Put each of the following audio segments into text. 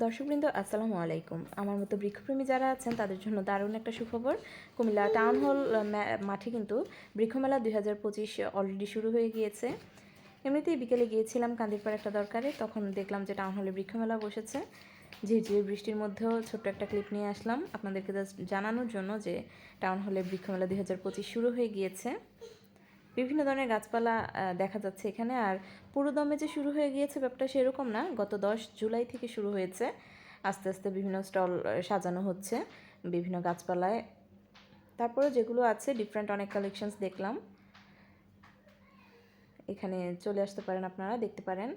দর্শকবৃন্দ, আসসালামু আলাইকুম। আমার মতো বৃক্ষপ্রেমী যারা আছেন, তাদের জন্য দারুণ একটা সুখবর। কুমিল্লা টাউন হল মাঠে কিন্তু বৃক্ষমেলা দুই হাজার পঁচিশ অলরেডি শুরু হয়ে গিয়েছে। এমনিতেই বিকেলে গিয়েছিলাম কান্দিরপাড় একটা দরকারে, তখন দেখলাম যে টাউন হলে বৃক্ষমেলা বসেছে। ঝিরঝির বৃষ্টির মধ্যেও ছোট্ট একটা ক্লিপ নিয়ে আসলাম। আপনাদেরকে জাস্ট জানানোর জন্য যে টাউন হলে বৃক্ষমেলা দুই পঁচিশ শুরু হয়ে গিয়েছে। বিভিন্ন ধরনের গাছপালা দেখা যাচ্ছে এখানে। আর পুরোদমে যে শুরু হয়ে গিয়েছে ব্যাপারটা সেরকম না। গত দশ জুলাই থেকে শুরু হয়েছে। আস্তে আস্তে বিভিন্ন স্টল সাজানো হচ্ছে বিভিন্ন গাছপালায়। তারপরে যেগুলো আছে ডিফারেন্ট অনেক কালেকশনস দেখলাম। এখানে চলে আসতে পারেন আপনারা, দেখতে পারেন।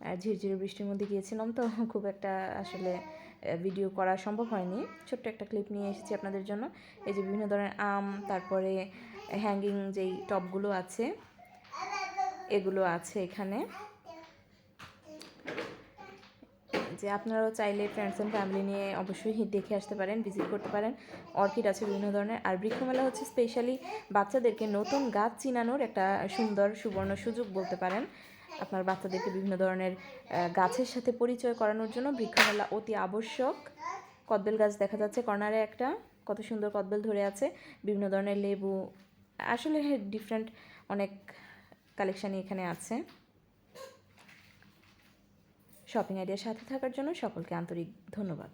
আর ঝিরঝিরে বৃষ্টির মধ্যে গিয়েছিলাম তো, খুব একটা আসলে ভিডিও করা সম্ভব হয়নি। ছোট্ট একটা ক্লিপ নিয়ে এসেছি আপনাদের জন্য। এই যে বিভিন্ন ধরনের আম, তারপরে হ্যাঙ্গিং যেই টপগুলো আছে, এগুলো আছে এখানে। যে আপনারাও চাইলে ফ্রেন্ডস অ্যান্ড ফ্যামিলি নিয়ে অবশ্যই দেখে আসতে পারেন ভিজিট করতে পারেন। অর্কিড আছে বিভিন্ন ধরনের। আর বৃক্ষমেলা হচ্ছে স্পেশালি বাচ্চাদেরকে নতুন গাছ চিনানোর একটা সুন্দর সুবর্ণ সুযোগ বলতে পারেন। আপনার বাচ্চাদেরকে বিভিন্ন ধরনের গাছের সাথে পরিচয় করানোর জন্য বৃক্ষমেলা অতি আবশ্যক। কদবেল গাছ দেখা যাচ্ছে কর্নারে একটা, কত সুন্দর কদবেল ধরে আছে, বিভিন্ন ধরনের লেবু, আসলে ডিফারেন্ট অনেক কালেকশানই এখানে আছে। শপিং আইডিয়ার সাথে থাকার জন্য সকলকে আন্তরিক ধন্যবাদ।